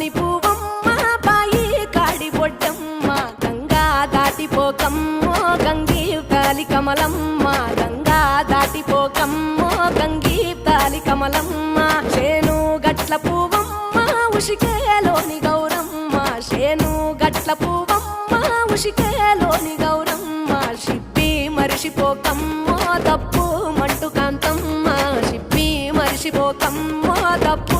మణి పువ్వమ్మ బాయి కాడి పొడ్డమ్మ గంగా దాటిపోకమ్మో గంగి కాలి కమలమ్మ గంగా దాటిపోకమ్మో గంగి కాలి కమలమ్మ. చేను గట్ల పువ్వమ్మ ఉషికేలోని గౌరమ్మ. చేను గట్ల పువ్వమ్మ ఉషికేలోని గౌరమ్మ. సిప్పి మరిసిపోకమ్మో తప్పు మంటు కాంతమ్మ. సిప్పి మరిసిపోకమ్మో తప్పు